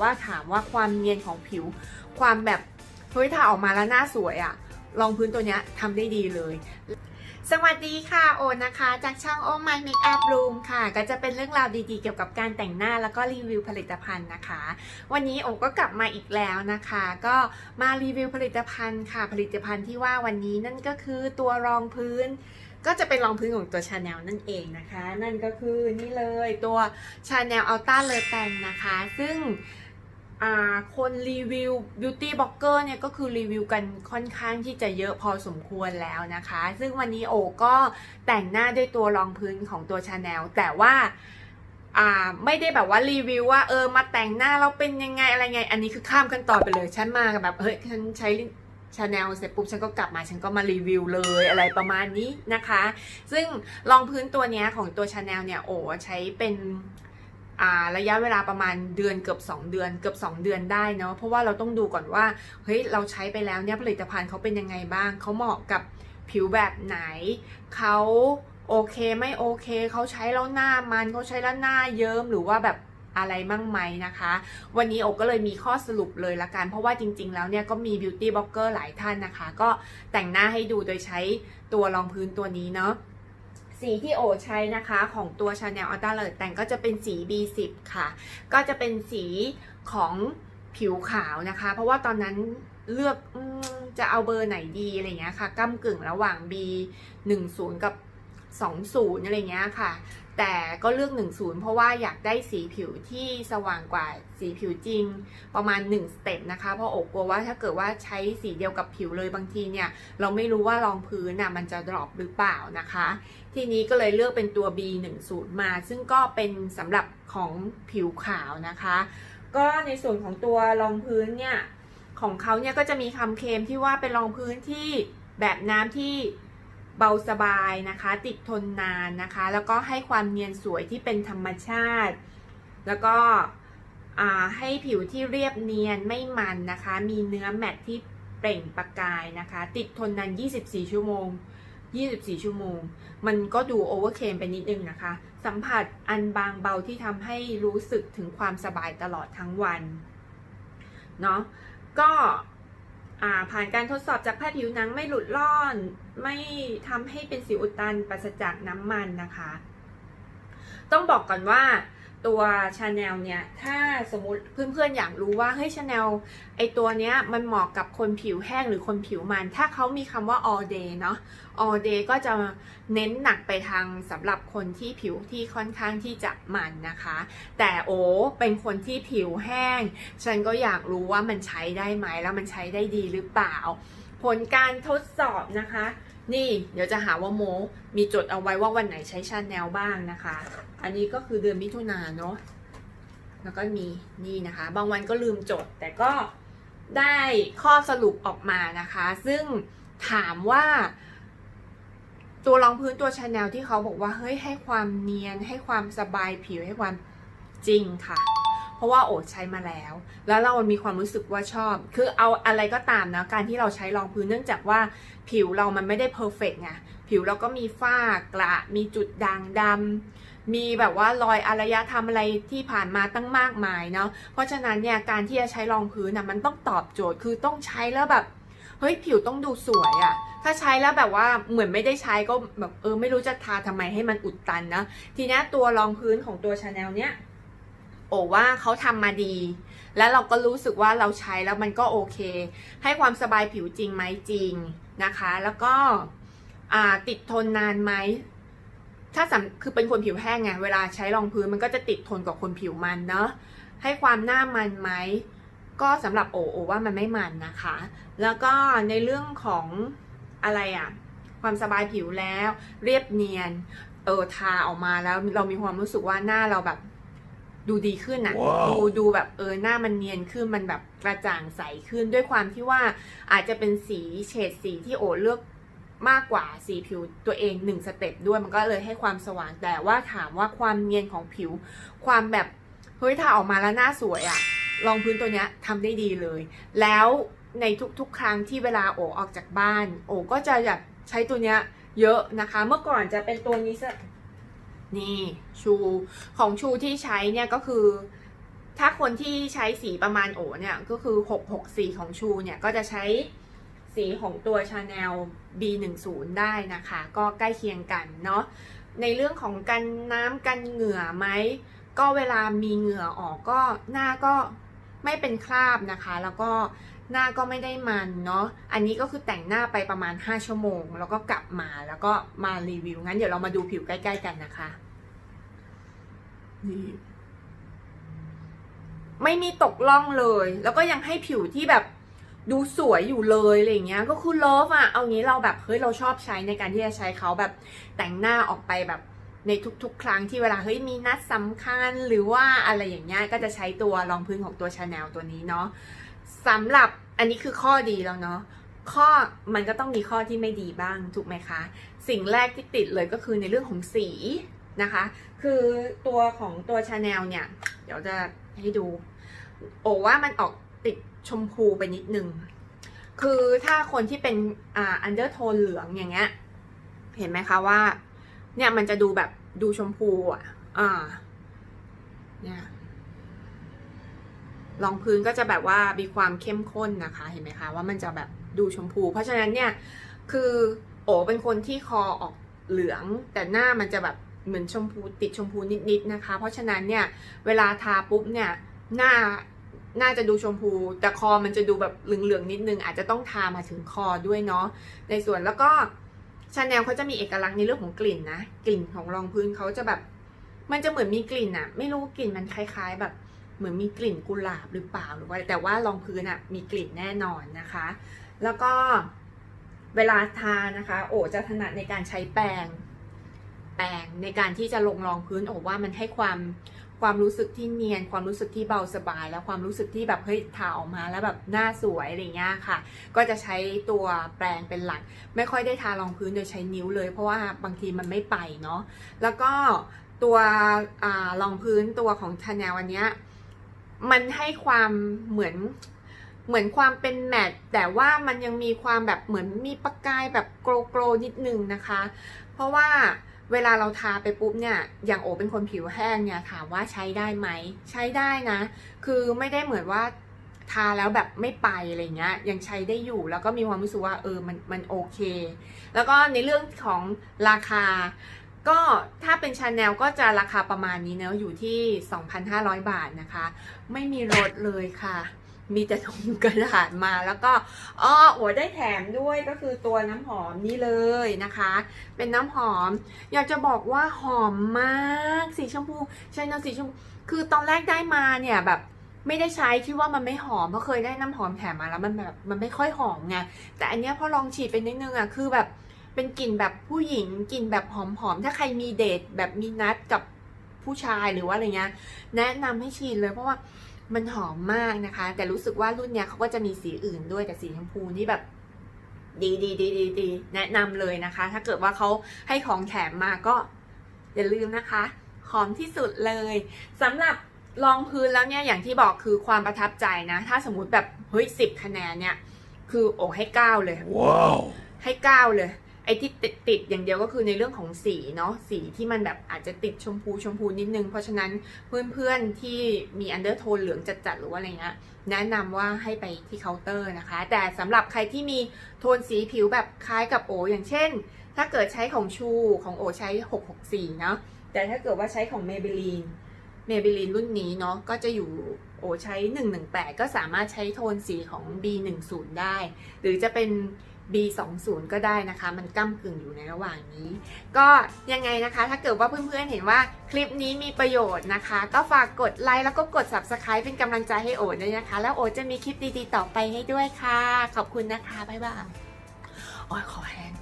ว่าถามว่าความเนียนของผิว ความแบบเฮ้ยถ้าออกมาแล้วหน้าสวยอะรองพื้นตัวเนี้ยทำได้ดีเลย สวัสดีค่ะโอนนะคะ จากช่องโอมายเมคอัพรูมค่ะ ก็จะเป็นเรื่องราวดีๆ เกี่ยวกับการแต่งหน้าแล้วก็รีวิวผลิตภัณฑ์นะคะ วันนี้โอก็กลับมาอีกแล้วนะคะ ก็มารีวิวผลิตภัณฑ์ค่ะ ผลิตภัณฑ์ที่ว่าวันนี้นั่นก็คือตัวรองพื้น ก็จะเป็นรองพื้นของตัวชาแนลนั่นเองนะคะ นั่นก็คือนี่เลยตัวชาแนลอัลต้าเลอแตงนะคะ ซึ่ง คนรีวิวบิวตี้บล็อกเกอร์เนี่ยก็คือรีวิวกันค่อนข้างที่จะเยอะพอสมควรแล้วนะคะ ซึ่งวันนี้โอก็แต่งหน้าด้วยตัวรองพื้นของตัวชาแนลแต่ว่าไม่ได้แบบว่ารีวิวว่าเออมาแต่งหน้าเราเป็นยังไงอะไรไง อันนี้คือข้ามขั้นตอนไปเลย ฉันมาแบบเฮ้ยฉันใช้ชาแนลเสร็จปุ๊บฉันก็กลับมาฉันก็มารีวิวเลยอะไรประมาณนี้นะคะ ซึ่งรองพื้นตัวนี้ของตัวชาแนลเนี่ยโอ้ใช้เป็น ระยะเวลาประมาณเดือนเกือบ 2 เดือนเกือบ 2 เดือนได้เนาะเพราะว่าเราต้องดูก่อนว่าเฮ้ยเราใช้ไปแล้วเนี่ยผลิตภัณฑ์เขาเป็นยังไงบ้างเขาเหมาะกับผิวแบบไหนเขาโอเคไม่โอเคเขาใช้แล้วหน้ามันเขาใช้แล้วหน้าเยิ้มหรือว่าแบบอะไรมั่งไหมนะคะ วันนี้โอก็เลยมีข้อสรุปเลยละกัน เพราะว่าจริง ๆ แล้วเนี่ยก็มีบิวตี้บล็อกเกอร์หลายท่านนะคะ ก็แต่งหน้าให้ดูโดยใช้ตัวรองพื้นตัวนี้เนาะ สีที่โอใช้นะคะของตัว Chanel Ultra l e แต่งก็จะเป็นสี B10 ค่ะ ก็จะเป็นสีของผิวขาวนะคะ เพราะว่าตอนนั้นเลือกอจะเอาเบอร์ไหนดีอะไรเงี้ยค่ะก้ากึ่งระหว่าง B10 กับ 20 อะไรเงี้ยค่ะ แต่ก็เลือก 10 เพราะว่าอยากได้สีผิวที่สว่างกว่าสีผิวจริง ประมาณ 1 สเต็ปนะคะ เพราะอกกลัวว่าถ้าเกิดว่าใช้สีเดียวกับผิวเลยบางทีเนี่ย เราไม่รู้ว่ารองพื้นน่ะมันจะดรอปหรือเปล่านะคะ ทีนี้ก็เลยเลือกเป็นตัว B10 มา ซึ่งก็เป็นสำหรับของผิวขาวนะคะ ก็ในส่วนของตัวรองพื้นเนี่ยของเขาเนี่ยก็จะมีคำเคลมที่ว่าเป็นรองพื้นที่แบบน้ำที่ เบาสบายนะคะ ติดทนนานนะคะ แล้วก็ให้ความเนียนสวยที่เป็นธรรมชาติ แล้วก็ให้ผิวที่เรียบเนียนไม่มันนะคะ มีเนื้อแมตที่เปล่งประกายนะคะ ติดทนนาน 24 ชั่วโมง 24 ชั่วโมง มันก็ดูโอเวอร์เคมไปนิดนึงนะคะ สัมผัสอันบางเบาที่ทำให้รู้สึกถึงความสบายตลอดทั้งวัน เนาะก็ ผ่านการทดสอบจากแพทย์ผิวหนังไม่หลุดล่อน ไม่ทำให้เป็นสิวอุดตันปราศจากน้ำมันนะคะ ต้องบอกก่อนว่า ตัวชาแนลเนี่ย ถ้าสมมติเพื่อนๆอยากรู้ว่าเฮ้ยชาแนลไอตัวเนี้ยมันเหมาะกับคนผิวแห้งหรือคนผิวมัน ถ้าเขามีคำว่า all day เนาะ all day ก็จะเน้นหนักไปทางสำหรับคนที่ผิวที่ค่อนข้างที่จะมันนะคะ แต่โอเป็นคนที่ผิวแห้ง ฉันก็อยากรู้ว่ามันใช้ได้ไหมแล้วมันใช้ได้ดีหรือเปล่า ผลการทดสอบนะคะ นี่เดี๋ยวจะหาว่าโมมีจดเอาไว้ว่าวันไหนใช้ชาแนลบ้างนะคะ อันนี้ก็คือเดือนมิถุนาเนาะแล้วก็มีนี่นะคะ บางวันก็ลืมจด แต่ก็ได้ข้อสรุปออกมานะคะ ซึ่งถามว่า ตัวรองพื้นตัวชาแนลที่เขาบอกว่าเฮ้ยให้ความเนียนให้ความสบายผิวให้ความจริงค่ะ เพราะว่าโอดใช้มาแล้ว แล้วเรามีความรู้สึกว่าชอบ คือเอาอะไรก็ตามนะ การที่เราใช้รองพื้นเนื่องจากว่าผิวเรามันไม่ได้เพอร์เฟกไง ผิวเราก็มีฝ้ากระ มีจุดด่างดำ มีแบบว่ารอยอารยธรรมอะไรที่ผ่านมาตั้งมากมายเนาะ เพราะฉะนั้นเนี่ยการที่จะใช้รองพื้นนะมันต้องตอบโจทย์ คือต้องใช้แล้วแบบ เฮ้ยผิวต้องดูสวยอะถ้าใช้แล้วแบบว่าเหมือนไม่ได้ใช้ก็แบบเออไม่รู้จะทาทำไมให้มันอุดตันนะ ทีนี้ตัวรองพื้นของตัวชาแนลเนี้ย โอว่าเขาทำมาดี แล้วเราก็รู้สึกว่าเราใช้แล้วมันก็โอเค ให้ความสบายผิวจริงไหมจริงนะคะ แล้วก็ติดทนนานไหมถ้าสคือเป็นคนผิวแห้งไงเวลาใช้รองพื้นมันก็จะติดทนกว่าคนผิวมันเนาะให้ความหน้ามันไหมก็สำหรับโอโอว่ามันไม่มันนะคะ แล้วก็ในเรื่องของอะไรอะความสบายผิวแล้ว เรียบเนียนเออทาออกมาแล้วเรามีความรู้สึกว่าหน้าเราแบบ ดูดีขึ้นอะว้าวดูดูแบบเออหน้ามันเนียนขึ้นมันแบบกระจ่างใสขึ้นด้วยความที่ว่าอาจจะเป็นสีเฉดสีที่โอเลือกมากกว่าสีผิวตัวเองหนึ่งสเต็ปด้วยมันก็เลยให้ความสว่างแต่ว่าถามว่าความเนียนของผิว ความแบบเฮ้ยถ้าออกมาแล้วหน้าสวยอะรองพื้นตัวเนี้ยทำได้ดีเลย แล้วในทุกๆ ครั้งที่เวลาโอออกจากบ้าน โอก็จะแบบใช้ตัวเนี้ยเยอะนะคะ เมื่อก่อนจะเป็นตัวนี้ซะ นี่ชูของชูที่ใช้เนี่ยก็คือ ถ้าคนที่ใช้สีประมาณโอเนี่ยก็คือ 664 ของชูเนี่ยก็จะใช้สีของตัว Chanel B10 ได้นะคะ ก็ใกล้เคียงกันเนาะในเรื่องของกันน้ำกันเหงื่อไหมก็เวลามีเหงื่อออกก็หน้าก็ไม่เป็นคราบนะคะ แล้วก็ หน้าก็ไม่ได้มันเนาะ อันนี้ก็คือแต่งหน้าไปประมาณ 5 ชั่วโมง แล้วก็กลับมาแล้วก็มารีวิว งั้นเดี๋ยวเรามาดูผิวใกล้ๆกันนะคะ ไม่มีตกล่องเลย แล้วก็ยังให้ผิวที่แบบดูสวยอยู่เลยอะไรอย่างเงี้ย ก็คือเลิฟอะเอางี้เราแบบเฮ้ยเราชอบใช้ในการที่จะใช้เขาแบบแต่งหน้าออกไปแบบในทุกๆ ครั้งที่เวลาเฮ้ยมีนัดสำคัญหรือว่าอะไรอย่างเงี้ยก็จะใช้ตัวรองพื้นของตัวชาแนลตัวนี้เนาะ สำหรับอันนี้คือข้อดีแล้วเนาะข้อมันก็ต้องมีข้อที่ไม่ดีบ้างถูกไหมคะ สิ่งแรกที่ติดเลยก็คือในเรื่องของสีนะคะ คือตัวของตัวชาแนลเนี่ย เดี๋ยวจะให้ดู โอว่ามันออกติดชมพูไปนิดนึง คือถ้าคนที่เป็นอ่าอันเดอร์โทนเหลืองอย่างเงี้ย เห็นไหมคะว่า เนี่ยมันจะดูแบบดูชมพูอะ อ่า เนี่ย รองพื้นก็จะแบบว่ามีความเข้มข้นนะคะ เห็นไหมคะว่ามันจะแบบดูชมพู เพราะฉะนั้นเนี่ยคือโอเป็นคนที่คอออกเหลือง แต่หน้ามันจะแบบเหมือนชมพูติดชมพูนิดๆนะคะ เพราะฉะนั้นเนี่ยเวลาทาปุ๊บเนี่ยหน้าน่าจะดูชมพู แต่คอมันจะดูแบบเหลืองๆนิดนึงอาจจะต้องทามาถึงคอด้วยเนาะในส่วนแล้วก็ชาแนลเขาจะมีเอกลักษณ์ในเรื่องของกลิ่นนะกลิ่นของรองพื้นเขาจะแบบ มันจะเหมือนมีกลิ่นอะไม่รู้กลิ่นมันคล้าย ๆ แบบ เหมือนมีกลิ่นกุหลาบหรือเปล่าหรือว่าแต่ว่ารองพื้นอะมีกลิ่นแน่นอนนะคะ แล้วก็เวลาทานะคะ โอจะถนัดในการใช้แปรงแปรงในการที่จะลงรองพื้นโอว่ามันให้ความความรู้สึกที่เนียน ความรู้สึกที่เบาสบาย แล้วความรู้สึกที่แบบเฮ้ยทาออกมาแล้วแบบหน้าสวยอะไรเงี้ยค่ะ ก็จะใช้ตัวแปรงเป็นหลัก ไม่ค่อยได้ทารองพื้นโดยใช้นิ้วเลย เพราะว่าบางทีมันไม่ไปเนาะแล้วก็ตัวอรองพื้นตัวของชาแนลอันเนี้ย มันให้ความเหมือนเหมือนความเป็นแมตต์แต่ว่ามันยังมีความแบบเหมือนมีประกายแบบโกลโกลนิดนึงนะคะ เพราะว่าเวลาเราทาไปปุ๊บเนี่ยอย่างโอเป็นคนผิวแห้งเนี่ยถามว่าใช้ได้ไหม ใช้ได้นะ คือไม่ได้เหมือนว่าทาแล้วแบบไม่ไปอะไรเงี้ยยังใช้ได้อยู่แล้วก็มีความรู้สึกว่าเออมันมันโอเค แล้วก็ในเรื่องของราคา ก็ถ้าเป็นชาแนลก็จะราคาประมาณนี้เนอะอยู่ที่ 2,500 บาทนะคะ ไม่มีลดเลยค่ะ มีแต่ถุงกระดาษมาแล้วก็อ้อโอได้แถมด้วยก็คือตัวน้ำหอมนี่เลยนะคะ เป็นน้ำหอม อยากจะบอกว่าหอมมากสีชมพูใช่นะสีชมพูคือตอนแรกได้มาเนี่ยแบบไม่ได้ใช้คิดว่ามันไม่หอมเพราะเคยได้น้ำหอมแถมมาแล้วมันแบบมันไม่ค่อยหอมไงแต่อันเนี้ยพอลองฉีดไปนิดนึงอะคือแบบ เป็นกลิ่นแบบผู้หญิงกลิ่นแบบหอมๆ ถ้าใครมีเดทแบบมีนัดกับผู้ชายหรือว่าอะไรเงี้ยแนะนำให้ฉีดเลยเพราะว่ามันหอมมากนะคะ แต่รู้สึกว่ารุ่นเนี้ยเขาก็จะมีสีอื่นด้วยแต่สีชมพูนี่แบบดีดีดีดีดีแนะนำเลยนะคะ ถ้าเกิดว่าเขาให้ของแถมมาก็อย่าลืมนะคะ หอมที่สุดเลยสำหรับรองพื้นแล้วเนี่ยอย่างที่บอกคือความประทับใจนะ ถ้าสมมุติแบบเฮ้ยสิบคะแนนเนี่ย คือโอ้ให้เก้าเลย Wow. ให้เก้าเลย ไอ้ที่ติดติดอย่างเดียวก็คือในเรื่องของสีเนาะสีที่มันแบบอาจจะติดชมพูชมพูนิดนึง เพราะฉะนั้นเพื่อนๆที่มีอันเดอร์โทนเหลืองจัดๆหรือว่าอะไรเงี้ยแนะนำว่าให้ไปที่เคาน์เตอร์นะคะ แต่สำหรับใครที่มีโทนสีผิวแบบคล้ายกับโอ อย่างเช่น ถ้าเกิดใช้ของชูของโอใช้ 664 เนาะแต่ถ้าเกิดว่าใช้ของเมเบลีนเมเบลีนรุ่นนี้เนาะก็จะอยู่โอใช้ 118 ก็สามารถใช้โทนสีของ B10 ได้ หรือจะเป็น B20 ก็ได้นะคะ มันก้ากึ่งอยู่ในระหว่างนี้ ก็ยังไงนะคะ ถ้าเกิดว่าเพื่อนๆเห็นว่าคลิปนี้มีประโยชน์นะคะ ก็ฝากกดไลค์แล้วก็กด Subscribe เป็นกำลังใจให้โอด้วยนะคะ แล้วโอจะมีคลิปดีๆต่อไปให้ด้วยค่ะ ขอบคุณนะคะ บ๊ายบายโอ้ยขอแห้ง